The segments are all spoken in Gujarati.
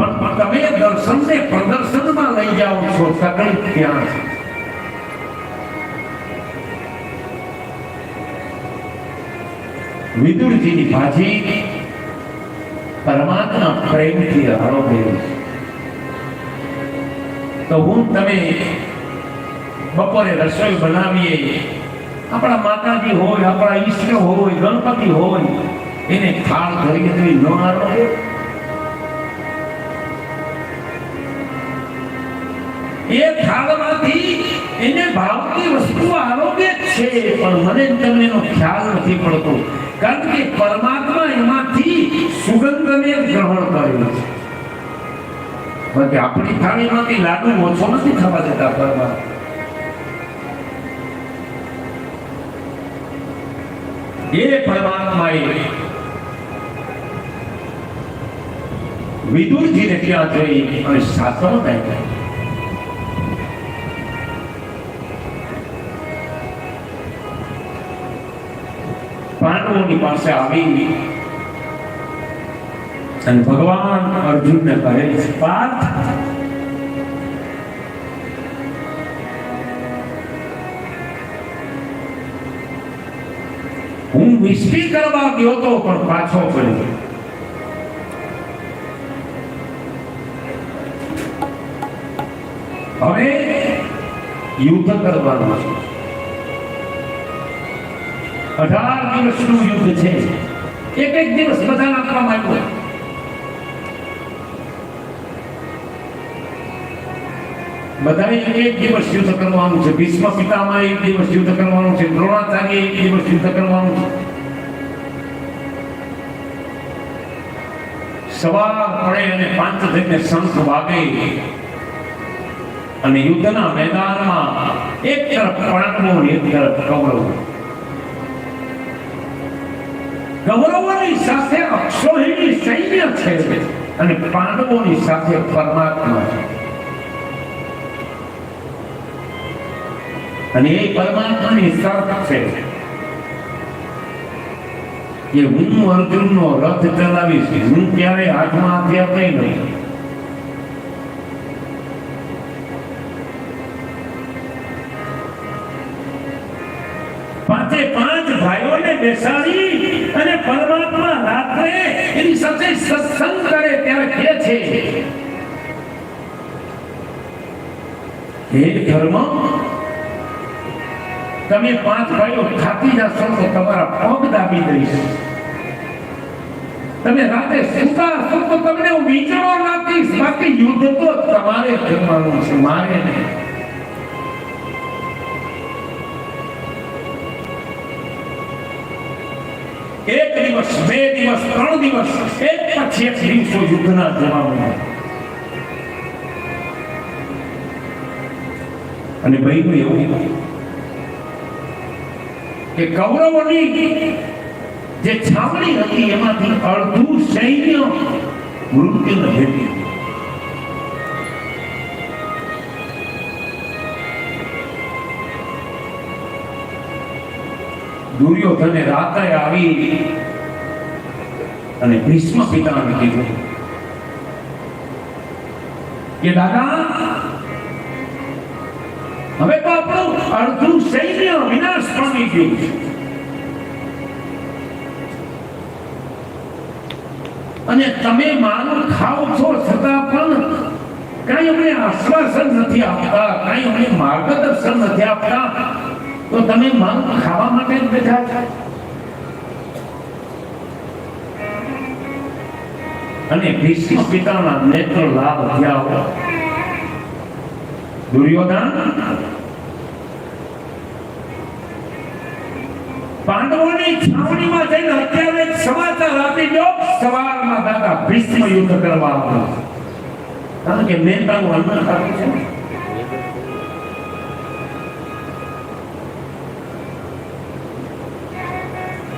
પણ તમે દર્શનને પ્રદર્શનમાં લઈ જાઓ છો તકલીફ ક્યાં છે? વિદુરજીની ભાજી પરમાત્મા પ્રેમથી આરોગ્ય તો હું તમે બપોરે રસોઈ બનાવીએ, આપણા માતાજી હોય, આપણા ઈશ્વર હોય, ગણપતિ હોય, એને થાળ તમે ન આરોગ્ય એ એને ભાવતી વસ્તુ આરોગ્ય છે, પણ મને તમને એનો ખ્યાલ નથી પડતો. કારણ કે પરમાત્મા એમાંથી સુગંધને ગ્રહણ કર્યો છે. બાકી આપણી થાળીમાંથી લાડુ ઓછો નથી થવા દેતા પરમાત્મા. એ પરમાત્માએ વિદુરજીને ક્યાં જઈ અને સાતમ આપ્યા પાંડવોની પાસે આવી અને ભગવાન અર્જુનને કહે છે પાર્થ હું વિસ્તી કરવા ગયો તો પણ પાછો ફર્યો હવે યુદ્ધ કરવાનું છે અઢાર દિવસનું યુદ્ધ છે. એક એક દિવસ બધાને આપવામાં આવ્યો બધાએ એક દિવસ યુદ્ધ કરવાનું છે. ભીષ્મ પિતામાં એક દિવસ યુદ્ધ કરવાનું છે. દ્રોણાચાર્ય એક દિવસ યુદ્ધ કરવાનું છે. સવાર પડે અને પાંચ થઈને શંખ વાગે. અને યુદ્ધના મેદાનમાં એક તરફ અને એક તરફ કૌરવો કૌરવોની સાથે અક્ષોહિણી સૈન્ય છે અને પાંડવોની સાથે પરમાત્મા છે. અને એ પરમાત્માની શરત છે કે હું અર્જુનનો રથ ચલાવીશ, હું ક્યારે હાથમાં હથિયાર નહીં લઉં. પાંચે પાંચ ભાઈઓને બેસાડી અને પરમાત્મા રાત્રે એની સાથે સત્સંગ કરે ત્યારે કહે છે, હે ધર્મ, તમે પાંચ ભાઈઓ ખાતી જશો તો તમારા પગ દાબી દઈશ. તમે રાતે સુતા હશો તો તમને હું વિચારો નાખીશ. બાકી યુદ્ધ તો તમારે કરવાનું છે, મારે નહીં. એક દિવસ, બે દિવસ, ત્રણ દિવસ, એક પછી એક દિવસો યુદ્ધના જવામાં અને બહેનું એવું કે કૌરવોની જે છાવણી હતી, એમાંથી અડધું સૈન્ય મૃત્યુને ભેટ્યું. દુર્યોધને રાત્રે આવી અને ભીષ્મ પિતાને કીધું કે, દાદા, હવે તો આપણું અડધું સૈન્ય વિનાશ પામી ગયું અને તમે માનું ખાઓ છો છતાં પણ કાંઈ અમને આશ્વાસન નથી આપતા, કાંઈ અમને માર્ગદર્શન નથી આપતા. તો તમે માનું ખાવા માટે જ બેઠા છો. અને ભીષ્મ પિતાના નેત્ર લાભ થયા દુર્યોધન, પાંડવોની છાવણીમાં જઈને અત્યારે સમાચાર આપી દો. સવારમાં દાદા ભીષ્મ યુદ્ધ કરવા કારણ કે મેં તારું અન્ન ખાતું છે.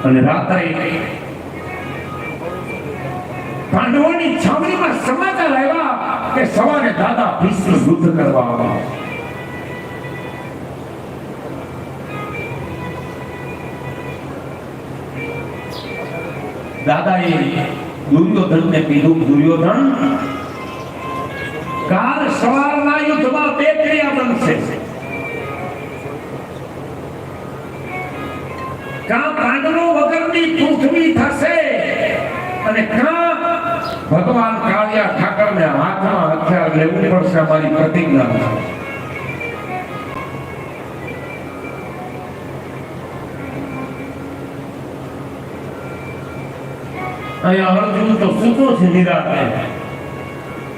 અને રાત્રે પાંડવોની છાવણીમાં સમાચાર આવ્યા કે સવારે દાદા ભીષ્મ યુદ્ધ કરવા આવ્યા. દાદાએ દુર્યોધનને કીધું, દુર્યોધન સવારના યુદ્ધમાં બે ક્રિયા બનશે કાં પાંડવો વગરની પૃથ્વી થશે. ભગવાન કાળિયા ઠાકરને હાથમાં હથિયાર લેવું પડશે અમારી પ્રતિજ્ઞા. અહીંયા અર્જુન તો સૂતો છે નિરાતે.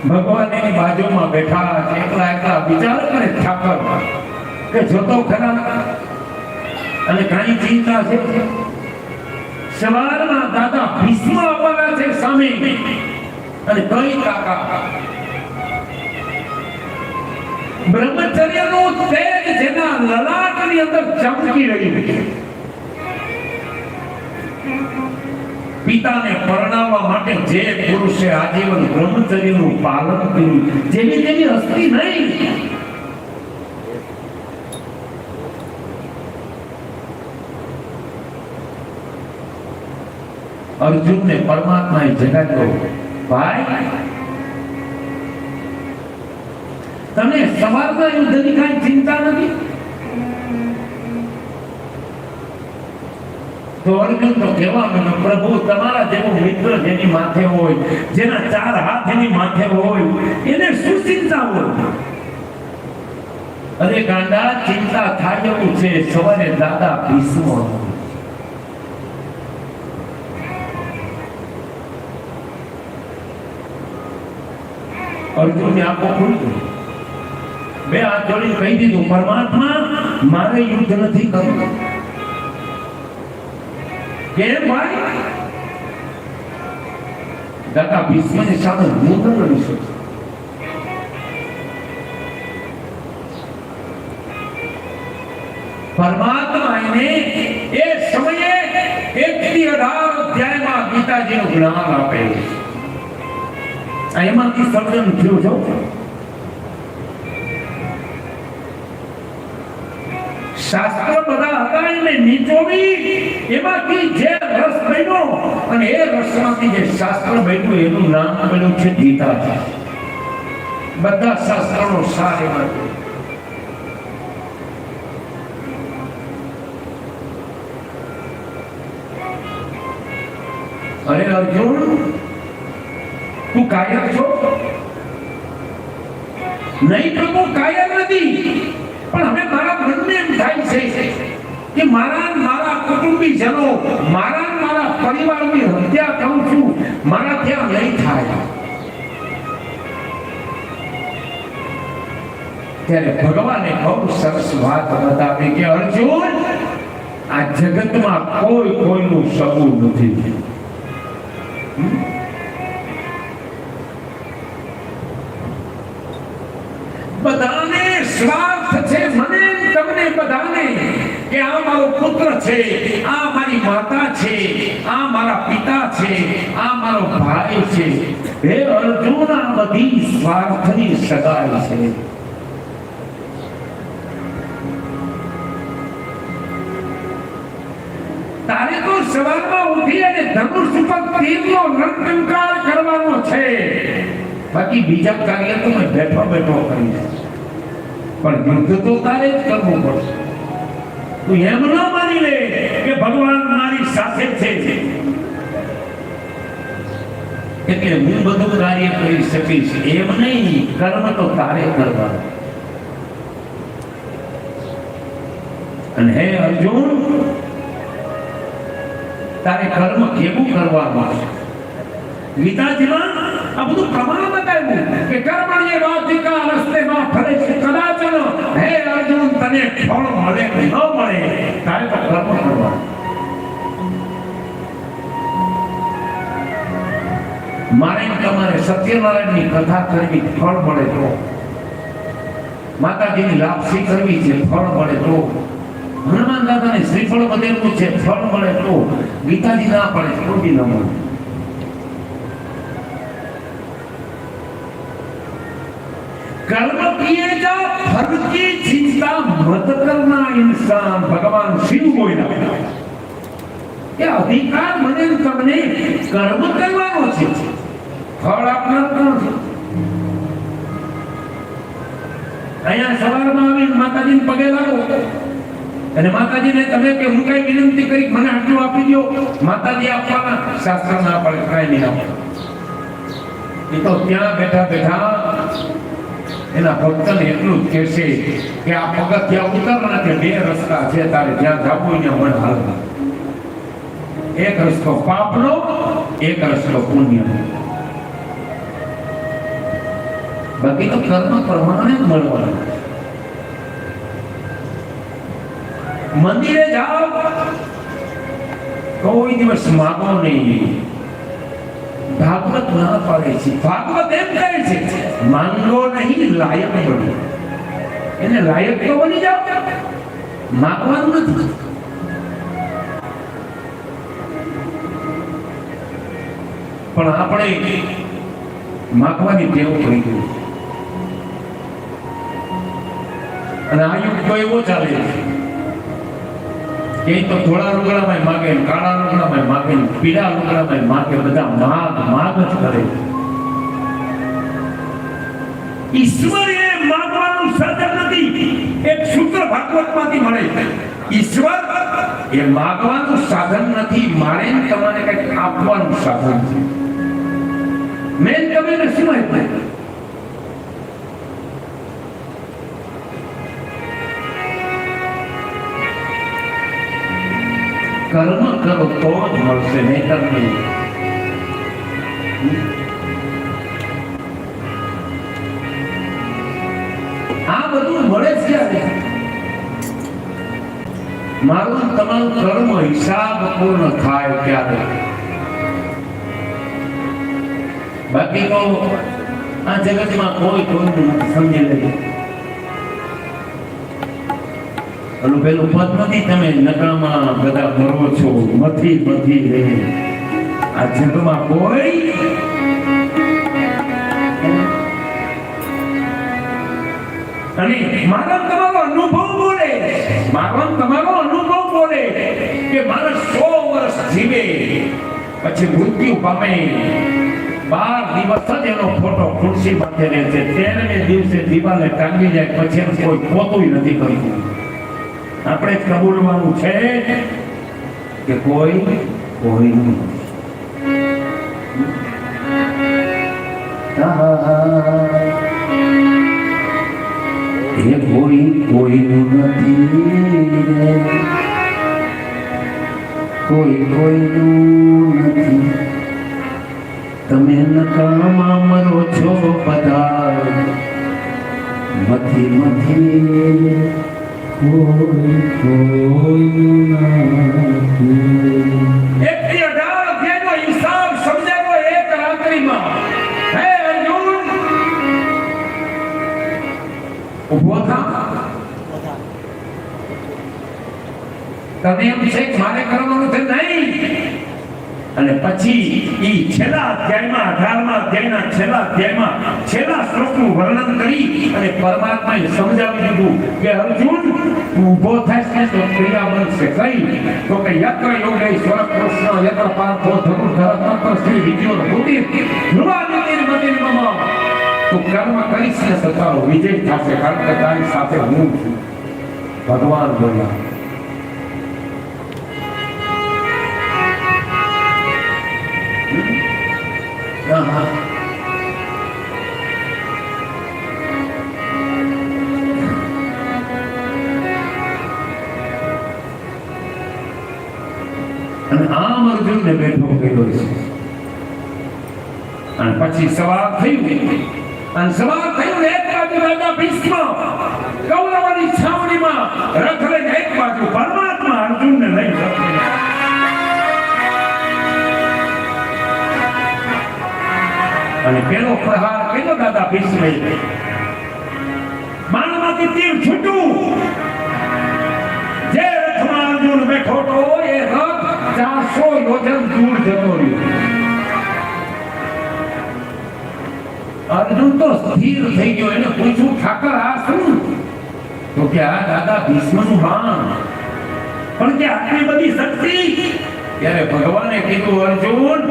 ભગવાન એની બાજુમાં બેઠા એકલા એકલા વિચાર કરે ઠાકર કે જોતો ખરા અને ઘણી ચિંતા છે. સવારમાં દાદા ભીષ્મ આવવાના છે સામે અને કઈ કાકા. બ્રહ્મચર્યનું તેજ જેના લલાટની અંદર ચમકી રહ્યું છે. પિતાને પરણાવવા માટે જે પુરુષે આજીવન બ્રહ્મચર્યનું પાલન કર્યું જેની તેની હસ્તી નહીં. અર્જુનને પરમાત્માએ જગાડ્યો. ભાઈ તમને સવારના યુદ્ધની કાંઈ ચિંતા નથી? તો અર્જુન તો કહેવા મને પ્રભુ, તમારા જેવો મિત્ર જેની માથે હોય, જેના ચાર હાથ એની માથે હોય, એને શું ચિંતા હોય? અરે ગાંડા, ચિંતા થાય એવું છે. સવારે દાદા ભીષ્મ અર્જુનની આંખો ખુલી ગઈ બે હાથ જોડીને કહી દીધું પરમાત્મા મારે યુદ્ધ નથી કરવું કેમ ભાઈ દાદા ભીષ્મની સામે હું ન લડી શકું પરમાત્મા એને એ સમયે એક થી અઢાર અધ્યાયમાં ગીતાજીનું જ્ઞાન આપેલું છે આ એમાંથી સર્જન થયું છે શાસ્ત્ર બધા હતા એને નીચોવી એમાંથી જે રસ બન્યો અને એ રસમાંથી જે શાસ્ત્ર બન્યું, એનું નામ બન્યું છે ગીતા બધા શાસ્ત્રનો સાર એમાં. અરે અર્જુન તું કાયમ છો? નહીં પ્રભુ કાયમ નથી. પણ હવે મારા મનને એમ થાય છે કે મારા મારા કુટુંબીજનો, મારા મારા પરિવારની હત્યા કરું છું. મારા ત્યાં નહીં થાય. ત્યારે ભગવાને બહુ સરસ વાત બતાવી કે, અર્જુન, આ જગતમાં કોઈ કોઈનું સગું નથી. બધાને સ્વાર્થ છે. મને તમને બધાને કે આ મારો પુત્ર છે, આ મારી માતા છે, આ મારા પિતા છે, આ મારો ભાઈ છે. હે અર્જુન, આ બધી સ્વાર્થની સગાઈ છે. તારે તો સવારમાં ઉઠી અને ધનુષ ઉપર તીરનો રણટંકાર કરવાનો છે. બાકી બીજા કાર્ય તો મેં બેઠો બેઠો કરી પણ યુદ્ધ તો તારે જ કરવું પડશે. તું એમ ન માની લે કે ભગવાન મારી સાથે છે. એટલે હું બધું કાર્ય કરી શકીશ. એમ નહીં, કર્મ તો તારે કરવા અને હે અર્જુન, તારે કર્મ કેવું કરવાનું ગીતાજીમાં આ બધું પ્રમાણ બતાવ્યું કે કર્મણીય વાધિકા રસ્તેમાં ફરે છે કદાચન હે અર્જુન તને ફળ મળે ન મળે તારે તો કર્મ કરવા મારે તમારે સત્યનારાયણની કથા કરવી ફળ મળે તો માતાજીની લાપસી કરવી છે, ફળ મળે તો। હનુમાન દાદાને શ્રીફળ વધેલું છે, ફળ મળે તો। ગીતાજી ના પડે, તો બી ન મળે कर्म किए जा फल की चिंता मत करना इंसान भगवान शिव બોલ્યા કે અધિકાર મને ને તમને કર્મ કરવાનો છે ફળ આપનાર કોણ છે અહીંયા સવારમાં આવીને માતાજીને પગે લાગો અને માતાજીને તમે કે હું કઈ વિનંતી કરી મને આટલું આપી દો માતાજી આપવાના શાસ્ત્ર ના પડે કાંઈ નહીં આપે એ તો ત્યાં બેઠા બેઠા એના ભક્તને એટલું જ કહેશે કે આ પગથિયા ઉતરવાના કે બે રસ્તા છે તારે જ્યાં જાવું ત્યાં મન હાલવા. એક રસ્તો પાપનો, એક રસ્તો પુણ્યનો. બાકી તો કર્મ પ્રમાણે મળવાનું. મંદિરે જાઓ, કોઈ દિવસ માગો નહીં. ભાગવત ના પાડે છે. ભાગવત એમ કહે છે માનવો નહીં, લાયક બનો. એને લાયક તો બની જાવ માગવાનું નથી. પણ આપણે માગવાની ટેવ પડી ગઈ. અને આ યુગ તો એવો ચાલે છે. કે તો ધોળા લુગડામાં માગે, કાળા લુગડામાં માગે, પીળા લુગડામાં માગે, બધા માગ માગ જ કરે. ઈશ્વર એ માગવાનું સાધન નથી, એક સૂત્ર ભાગવતમાંથી મળે ઈશ્વર એ માગવાનું સાધન નથી, મારે તમને કંઈક આપવાનું સાધન છે. મેન તમે ને શું આપ્યું કર્મ કરો તો જ મળશે નહીતર નહીં આ બધું મળે જ ક્યારે મારું તમામ કર્મ હિસાબ પૂર્ણ થાય ત્યારે બાકી તો આ જગતમાં કોઈ કોઈનું સમજી લે ઓલું પેલું પદ નથી, તમે નકામાં બધા મરો છો. મથી મથી રે આ જગમાં કોઈ અને મારો તમારો અનુભવ બોલે, મારો તમારો અનુભવ બોલે કે માણસ સો વર્ષ જીવે, પછી મૃત્યુ પામે. બાર દિવસ જ એનો ફોટો ખુરશી માથે રહે છે. તેરમે દિવસે દિવાલે ટાંગી જાય, પછી કોઈ પોતું નથી કરતું આપણે કબૂલવાનું છે કે કોઈ કોઈ નહીં. એ કોઈ કોઈનું નથી. કોઈ કોઈનું નથી. તમે નકામા મરો છો બધા. મથી મથી તને એમ છે મારે કરવાનું છે નહીં. અને પછી ઈ છેલ્લા અધ્યાયમાં, અઢારમા અધ્યાયના છેલ્લા અધ્યાયમાં, છેલ્લા શ્લોકનું વર્ણન કરી અને પરમાત્માએ સમજાવી દીધું કે અર્જુન, તું ઊભો થઈશ ને તો ક્રિયા બનશે. કઈ? તો કે યત્ર યોગેશ્વર કૃષ્ણ, યત્ર પાર્થો ધનુર્ધર, તત્ર શ્રી વિજયો ભૂતિ મતિર મમ. તું કર્મ કરીશ ને સતારો વિજય થશે, કારણ કે તારી સાથે હું છું. ભગવાન બોલ્યા અને આમ અર્જુનને બેઠો કર્યો છે. અને પછી સવાર થયું અને સવાર થયું એક બાજુ રાજા ભીષ્મ કૌરવની છાવણીમાં રથ લઈને એક બાજુ પરમાત્મા અર્જુનને લઈ જતો અને પેલો પ્રહાર કર્યો દાદા ભીષ્મે બાણમાંથી તીર છૂટ્યું. જે રથમાં અર્જુન બેઠો તો એ રથ ચારસો યોજન દૂર જતો રહ્યો. અર્જુન તો સ્થિર થઈ ગયો, એને પૂછ્યું, ઠાકર, આ શું? તો કે, આ દાદા ભીષ્મનું બાણ. પણ કે આટલી બધી શક્તિ ત્યારે ભગવાને કીધું, અર્જુન,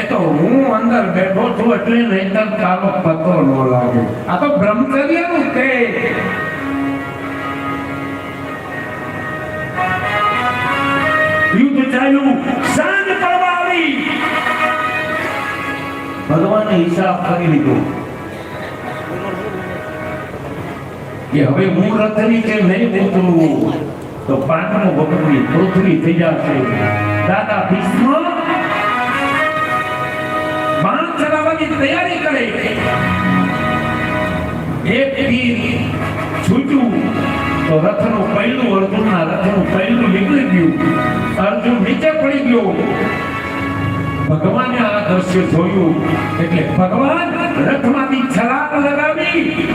એ તો હું અંદર બેઠો છું એટલે નહીતર તારો પતો ન લાગે. આ તો બ્રહ્મચર્યનું કે યુદ્ધ ચાલ્યું, સાંજ પડવા આવી. ભગવાને હિસાબ કરી લીધો. કે હવે હું રથની કે નહીં ઉતરું, તો પાંચમો ભગવની પૃથ્વી થઈ જશે. દાદા ભીષ્મ બાણ ચલાવવાની તૈયારી કરે. એક તીર છૂટ્યું તો રથનું પહેલું અર્જુનના રથનું પહેલું નીકળી ગયું. અર્જુન નીચે પડી ગયો. ભગવાને આ દ્રશ્ય જોયું એટલે ભગવાન રથમાંથી છલાંગ લગાવી.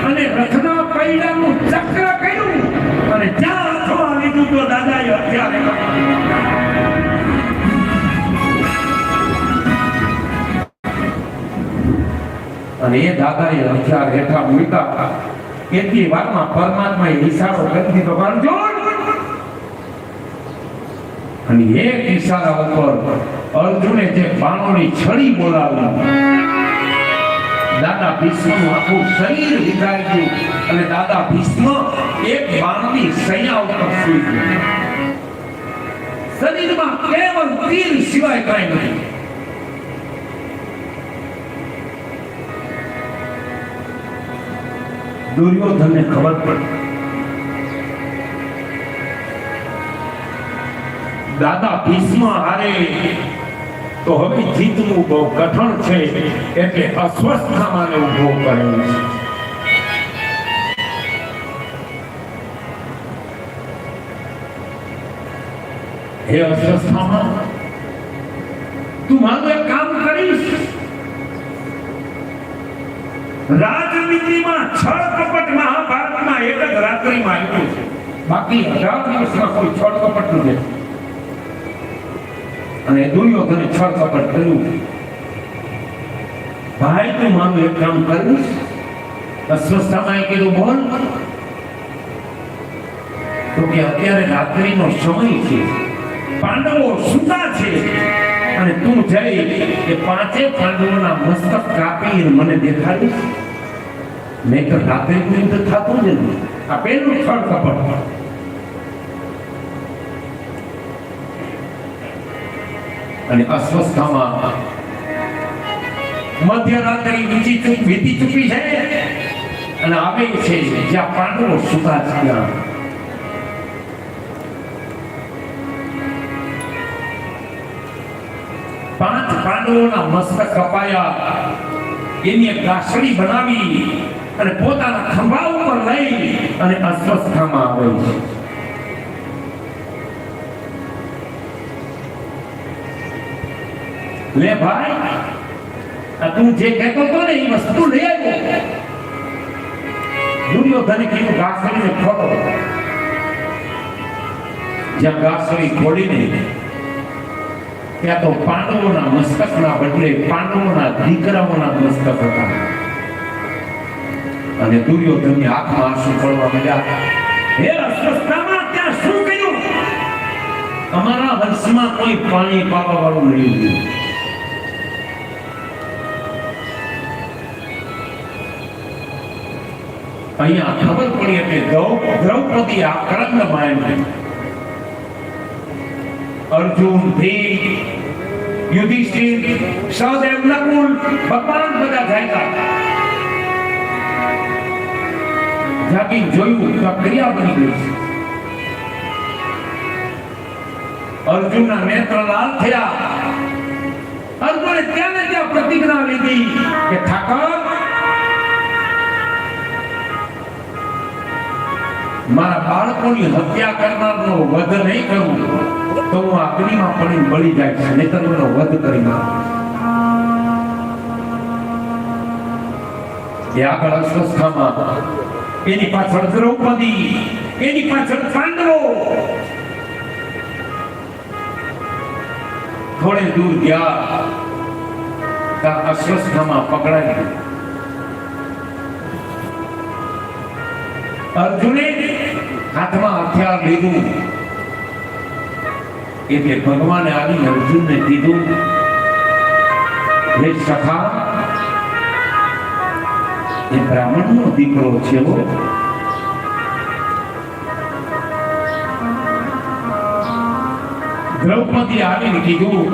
અને એ દાદાએ હથિયાર હેઠા મૂક્યા એટલી વારમાં પરમાત્માએ ઈશારો કરી દીધો અને એક ઈશારા ઉપર અર્જુને જે બાણોની છડી બોલાવી. દાદા ભીષ્મનું આખું શરીર વિધાઈ ગયું અને દાદા ભીષ્મ એક બાણની સૈયા ઉપર સૂઈ ગયા. શરીરમાં કેવળ તીર સિવાય કાંઈ નથી. દુર્યોધનને ખબર પડી. દાદા, ભીષ્મ હારે. તો હવે જીતવું બહુ કઠણ છે, એટલે અસ્વસ્થામાં ઊભો કર્યો છે. હે અસ્વસ્થામાં તું મારું એક કામ કરીશ. રાજનીતિમાં છળ રાત્રિમાં આવ્યું છે. બાકી હજાર દિવસમાં કોઈ છળ કપટ નથી. અને દુર્યોધને છળ કપટ કર્યું ભાઈ, તું મારું એક કામ કરીશ. અસ્વસ્થામાં કીધું, બોલ. તો કે અત્યારે રાત્રિનો સમય છે. પાંડવો સુતા છે. અને તું જઈ એ પાંચે પાંડવોના મસ્તક કાપી મને દેખાડીશ. નહીં તો રાત્રે થતું જ નથી. આ પેલું છળ કપટ અને અસ્વસ્થતામાં મધ્યરાત્રિ બીજી ચૂક વીતી ચૂકી છે અને આવે છે જ્યાં પાંડવો સુતા છે ત્યાં પાંચ પાંડવોના મસ્તક કપાયા. એની ગાંસડી બનાવી અને પોતાના ખંભા ઉપર લઈ અને અસ્વસ્થામાં આવે છે. લે ભાઈ તું જે કહેતો હતો ને, એ વસ્તુ લે દુર્યોધને કીધું ગાંસડીને ખોલો. જ્યાં ગાંસડી ખોલીને, ત્યાં તો પાંડવોના મસ્તકના બદલે પાંડવોના દીકરાઓના મસ્તક હતા. અને દુર્યોધનની આંખમાં આંસુ પડવા માંડ્યા. હે અસ્વસ્થતામાં ત્યાં શું કર્યું? તમારા વંશમાં કોઈ પાણી પાવા વાળું રહ્યું. અહીંયા ખબર પડી એટલે દ્રૌ- દ્રૌપદી આક્રંદ માય અર્જુન, ભીમ, યુધિષ્ઠિર, સહદેવ, નકુલ, ભગવાન બધા જાયતા જાગી જોયું તો ક્રિયા બની ગઈ. છે અર્જુનના નેત્ર લાલ થયા. અર્જુને ત્યાં ને ત્યાં પ્રતિજ્ઞા લીધી કે ઠાકર, મારા બાળકોની હત્યા કરનારનો વધ નહીં કરું, તો હું અગ્નિમાં પડી બળી જાય નહીતર એનો વધ કરી નાખું. આગળ અસ્વસ્થામાં એની પાછળ દ્રૌપદી એની પાછળ પાંડવો થોડે દૂર ગયા ત્યાં અસ્વસ્થામાં પકડાઈ. અર્જુને હાથમાં હથિયાર લીધું. એટલે ભગવાને આવી અર્જુનને કીધું, હે સખા એ બ્રાહ્મણનો દીકરો છે દ્રૌપદી આવીને કીધું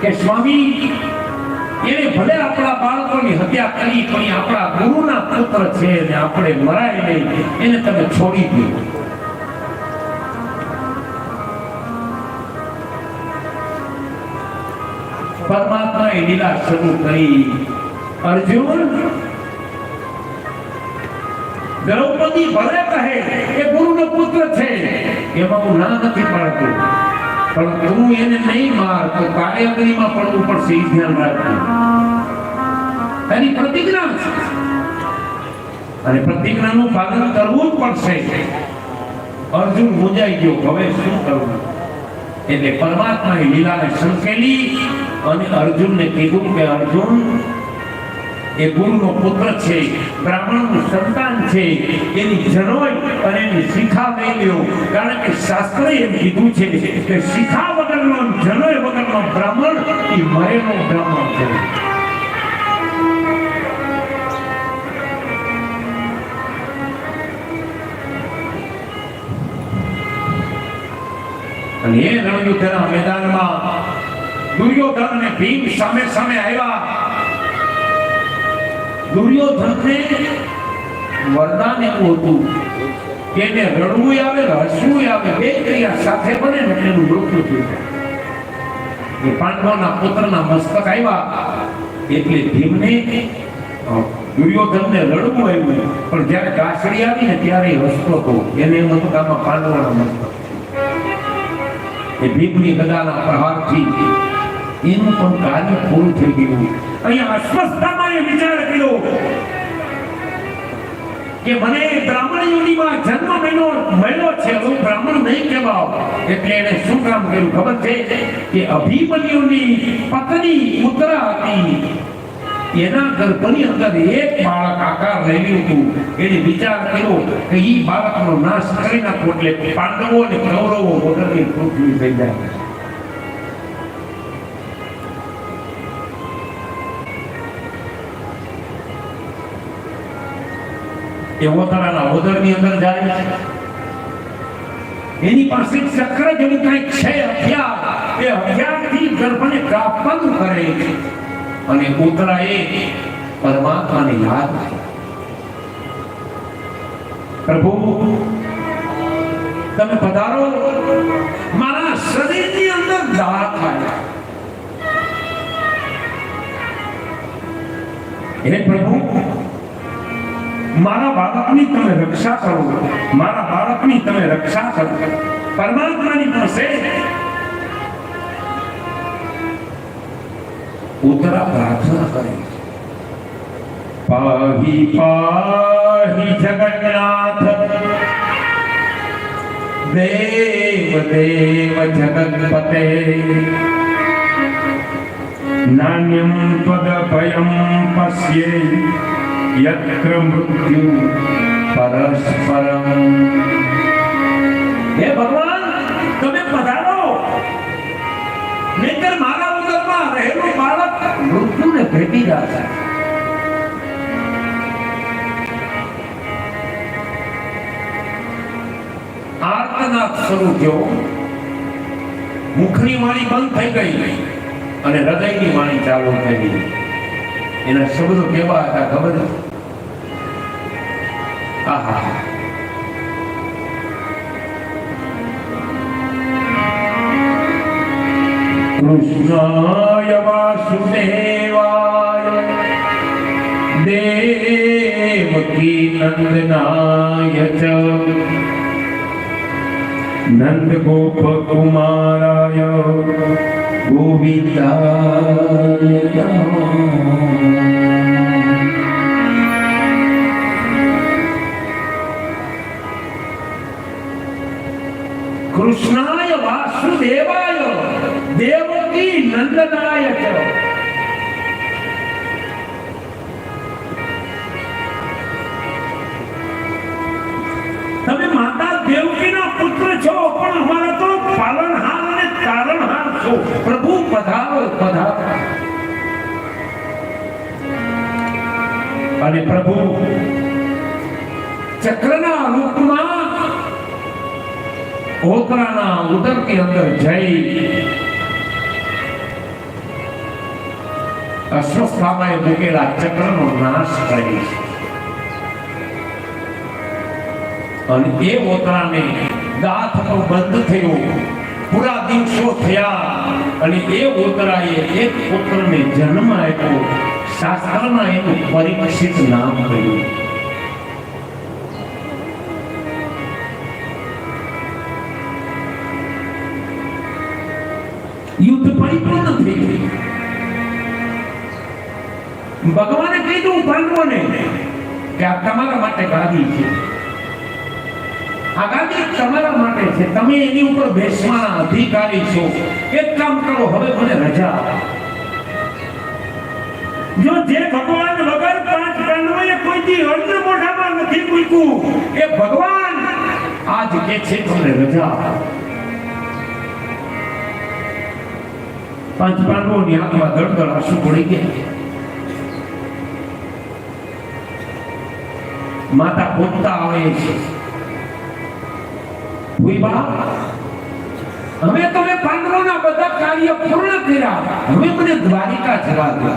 કે સ્વામી, એને ભલે આપણા બાળકોની હત્યા કરી, પણ આપણા ગુરુના પુત્ર છે અને આપણે મરાય નહીં. એને તમે છોડી દો. પરમાત્માએ લીલા શરૂ કરી. અર્જુન દ્રૌપદી ભલે કહે કે ગુરુનો પુત્ર છે, એમાં હું ના નથી પાડતો. પણ તું એને નહીં માર, તો કાર્યગરીમાં પડવું પડશે એ ધ્યાન રાખજો એની પ્રતિજ્ઞા છે. અને પ્રતિજ્ઞાનું પાલન કરવું જ પડશે. અર્જુન મૂંઝાઈ ગયો, હવે શું કરવું? એટલે પરમાત્માએ લીલાને સંકેલી અને અર્જુનને કીધું કે, અર્જુન એ ગુરુનો પુત્ર છે, બ્રાહ્મણનું સંતાન છે, એની જનોય અને એની શિખા લ્યો. કારણ કે શાસ્ત્રે એમ કીધું છે કે શિખા વગરનો જનોય વગરનો બ્રાહ્મણ એ મરેલો બ્રાહ્મણ છે. અને એ રણયુદ્ધના મેદાનમાં દુર્યોધન અને ભીમ સામે સામે આવ્યા. દુર્યોધનને વરદાન એવું હતું કે એને રડવું આવે, હસવું આવે, બે ક્રિયા સાથે બને ને એટલે એનું મૃત્યુ થયું. એ પાંડવોના પુત્રના મસ્તક આવ્યા. એટલે ભીમને દુર્યોધનને રડવું આવ્યું. પણ જ્યારે કાસડી આવી ને ત્યારે હસતો હતો. એને એમ હતું કે આમાં પાંડવોના મસ્તક એ ભીમની ગદાના પ્રહારથી એનું પણ કાર્ય પૂરું થઈ ગયું. અહીંયા અસ્વસ્થતામાં એ વિચાર કર્યો કે મને બ્રાહ્મણ યોનિમાં જન્મ મળ્યો મળ્યો છે હું બ્રાહ્મણ નહીં કહેવાવ. એટલે એને શું કામ કર્યું? ખબર છે કે અભિમન્યુની પત્ની ઉતરા હતી. એના ગર્ભની અંદર એક બાળક આકાર રહેલું હતું. એને વિચાર કર્યો કે એ બાળકનો નાશ કરી નાખો એટલે પાંડવો અને કૌરવો વગરની પૃથ્વી થઈ જાય. એ ઓતરાના ઓદરની અંદર જાય એની પાસે ચક્ર જેવું કંઈક છે, હથિયાર. એ હથિયારથી ગર્ભને કાપવાનું કરે અને ઉતરા એ પરમાત્માને યાદ પ્રભુ, તમે પધારો. મારા શરીરની અંદર દાળ થાય. હે પ્રભુ મારા બાળકની તમે રક્ષા કરો. મારા બાળકની તમે રક્ષા કરો. પરમાત્માની પાસે ઉતરા પ્રાર્થના કરે. પાહી પાહી જગન્નાથ. દેવ દેવ જગતપતે. નાન્યમ ત્વદ ભયમ પશ્યે. મારા ઉદરમાં રહેલું બાળક શરૂ થયો. મુખની વાણી બંધ થઈ ગઈ અને હૃદયની વાણી ચાલુ થઈ ગઈ. એના શબ્દો કેવા હતા ખબર? આહા કૃષ્ણાય વાસુદેવાય દેવકી નંદનાય ચ નંદ ગોપ કુમારાય કૃષ્ણાય વાસુદેવાય દેવકી નંદનાય તમે માતા દેવકીના પુત્ર છો છો પ્રભુ પધારો પધારો. અને પ્રભુ, ચક્રના રૂપમાં ઓતરાના ઉદરની અંદર જઈ અસ્વસ્થામાં મૂકેલા ચક્રનો નાશ કરી. અને એ ઓતરાને થતો બંધ થયો. પૂરા દિવસો થયા અને એ ઓતરાએ એક પુત્રને જન્મ આપ્યો. શાસ્ત્રમાં એનું પરીક્ષિત નામ કહ્યું. યુદ્ધ પરિપૂર્ણ થઈ ગયું. ભગવાને કીધું પાંડવોને કે આ તમારા માટે ગાદી છે. આ ગાદી તમારા માટે છે. તમે એની ઉપર બેસવાના અધિકારી છો. એક કામ કરો, હવે મને રજા જો જે ભગવાન વગર પાંચ પાંડવોએ કોઈ દી અન્ન મોઢામાં નથી મૂક્યું એ ભગવાન આજ કે છે, તમને રજા પાંચ પાંડવોની આંખમાં દળદળ આંસુ પડી ગયા. માતા પોતા આવે છે. અમે તમે પાંડવોના બધા કાર્ય પૂર્ણ કર્યા. હવે મને દ્વારિકા જવા દો.